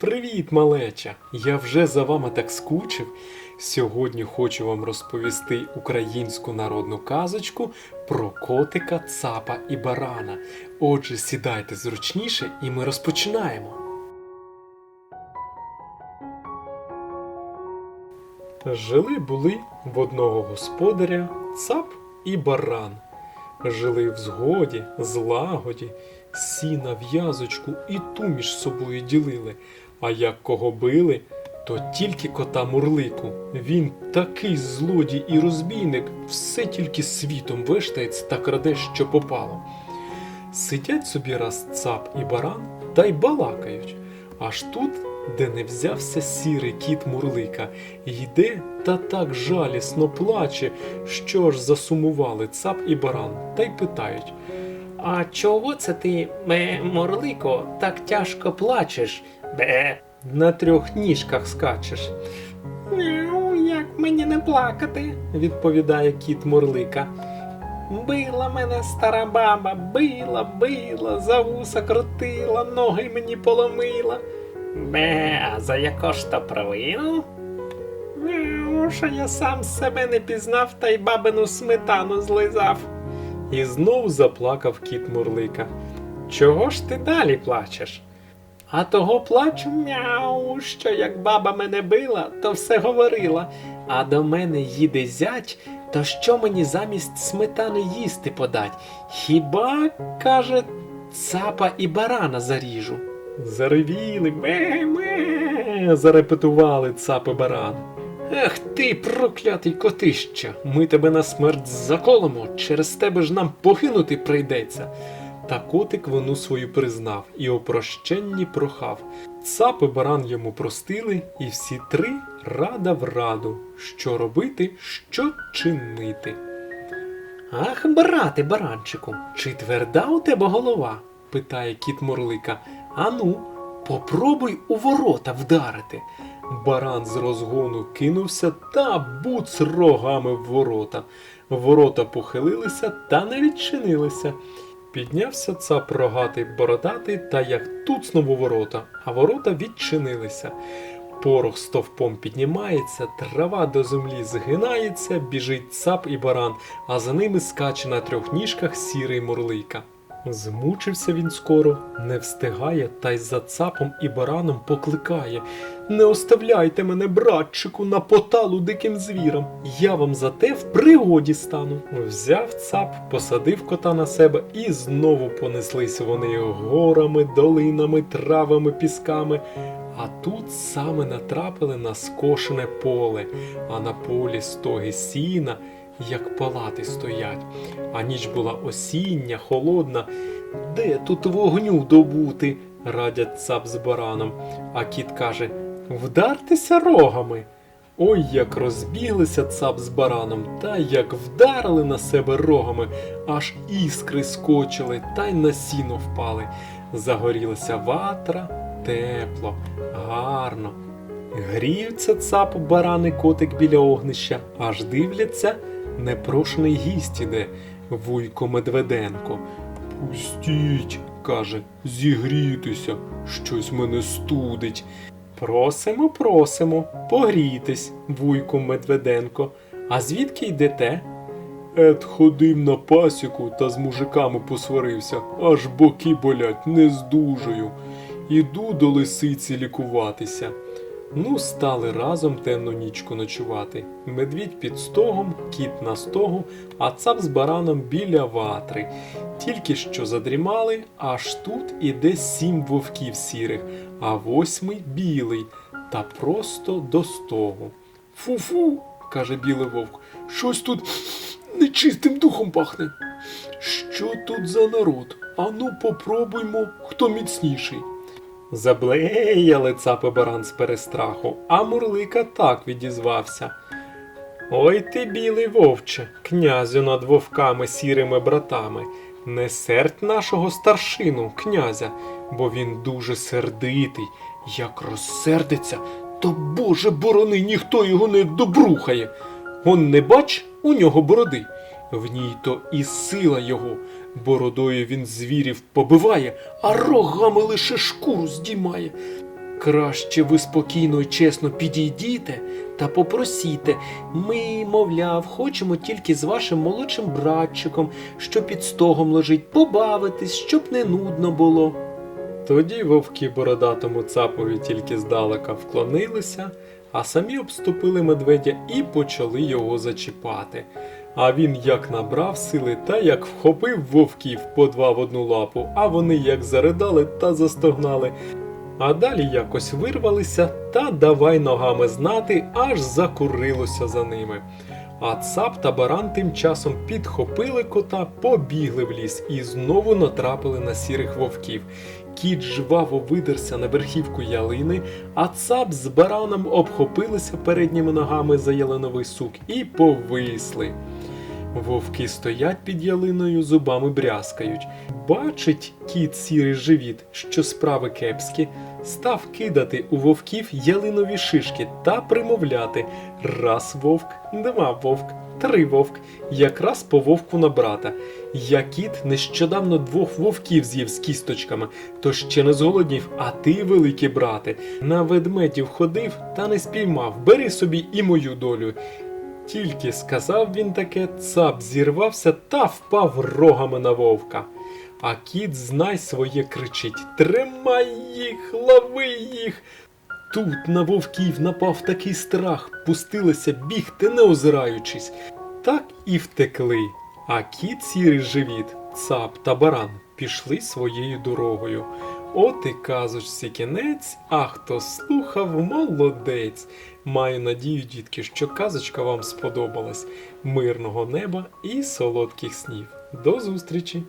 Привіт, малеча! Я вже за вами так скучив. Сьогодні хочу вам розповісти українську народну казочку про котика, цапа і барана. Отже, сідайте зручніше і ми розпочинаємо. Жили були в одного господаря цап і баран. Жили в згоді, злагоді, сіна в'язочку і ту між собою ділили. А як кого били, то тільки кота Мурлику. Він такий злодій і розбійник, все тільки світом вештається та краде, що попало. Сидять собі раз цап і баран та й балакають. Аж тут, де не взявся сірий кіт Мурлика, йде та так жалісно плаче, що ж засумували цап і баран, та й питають. А чого це ти, ме, Морлико, так тяжко плачеш? Бе. На трьох ніжках скачеш, Мяу, як мені не плакати? відповідає кіт Мурлика. Била мене стара баба, била, била, за вуса крутила, ноги мені поломила. Бе, а за яко ж то провину? Мяу, що я сам себе не пізнав та й бабину сметану злизав. І знов заплакав кіт Мурлика. Чого ж ти далі плачеш? А того плачу мяу, що як баба мене била, то все говорила. А до мене їде зять, то що мені замість сметани їсти подать? Хіба, каже, цапа і барана заріжу. Заревіли, ме-ме, зарепетували цап і баран. Ех ти, проклятий котища, ми тебе на смерть заколимо, через тебе ж нам погинути прийдеться. Та котик вину свою признав і о прощенні прохав. Цап і баран йому простили, і всі три рада в раду, що робити, що чинити. Ах, брате, баранчику, чи тверда у тебе голова? питає кіт Мурлика. Ану, попробуй у ворота вдарити. Баран з розгону кинувся та буц рогами в ворота. Ворота похилилися та не відчинилися. Піднявся цап рогатий бородатий та як туцнув у ворота, а ворота відчинилися. Порох стовпом піднімається, трава до землі згинається, біжить цап і баран, а за ними скаче на трьох ніжках сірий мурлика. Змучився він скоро, не встигає, та й за цапом і бараном покликає. Не оставляйте мене, братчику, на поталу диким звірам. Я вам за те в пригоді стану. Взяв цап, посадив кота на себе, і знову понеслись вони горами, долинами, травами, пісками. А тут саме натрапили на скошене поле, а на полі стоги сіна, як палати стоять. А ніч була осіння, холодна. Де тут вогню добути? радять цап з бараном. А кіт каже: Вдартися рогами. Ой, як розбіглися цап з бараном, та як вдарили на себе рогами, аж іскри скочили та й на сіно впали. Загорілася ватра, тепло, гарно. Гріються цап, баран і котик біля огнища, аж дивляться, непрошений гість іде, Вуйко Медведенко. Пустіть, каже, зігрітися, щось мене студить. Просимо, просимо, погрійтесь, вуйку Медведенко. А звідки йдете? Ед ходив на пасіку та з мужиками посварився, аж боки болять, не здужую. Іду до лисиці лікуватися. Ну, стали разом темну нічку ночувати. Медвідь під стогом, кіт на стогу, а цап з бараном біля ватри. Тільки що задрімали, аж тут іде сім вовків сірих, а восьмий білий, та просто до стогу. Фу-фу, каже білий вовк, щось тут нечистим духом пахне. Що тут за народ? Ану попробуймо, хто міцніший. Заблеяли цапи баран з перестраху, а Мурлика так відізвався. Ой ти, білий вовче, князю над вовками сірими братами, не сердь нашого старшину, князя, бо він дуже сердитий. Як розсердиться, то Боже борони, ніхто його не добрухає. Он не бач у нього бороди. В ній то і сила його. Бородою він звірів побиває, а рогами лише шкуру здіймає. Краще ви спокійно і чесно підійдіте та попросіте. Ми, мовляв, хочемо тільки з вашим молодшим братчиком, що під стогом лежить, побавитись, щоб не нудно було. Тоді вовки бородатому цапові тільки здалека вклонилися, а самі обступили медведя і почали його зачіпати. А він як набрав сили та як вхопив вовків по два в одну лапу, а вони як заридали та застогнали. А далі якось вирвалися та давай ногами знати, аж закурилося за ними. А цап та баран тим часом підхопили кота, побігли в ліс і знову натрапили на сірих вовків. Кіт жваво видерся на верхівку ялини, а цап з бараном обхопилися передніми ногами за ялиновий сук і повисли. Вовки стоять під ялиною, зубами брязкають. Бачить кіт сірий живіт, що справи кепські, став кидати у вовків ялинові шишки та примовляти раз вовк, два вовк, три вовк, якраз по вовку на брата. Я кіт нещодавно двох вовків з'їв з кісточками, то ще не зголоднів, а ти, великий брате, на ведмедів ходив та не спіймав. Бери собі і мою долю. Тільки сказав він таке, цап зірвався та впав рогами на вовка. А кіт, знай своє, кричить Тримай їх, лови їх. Тут на вовків напав такий страх, пустилися бігти, не озираючись. Так і втекли. А кіт сірий живіт, цап та баран пішли своєю дорогою. От і казочці кінець, а хто слухав, молодець. Маю надію, дітки, що казочка вам сподобалась. Мирного неба і солодких снів. До зустрічі!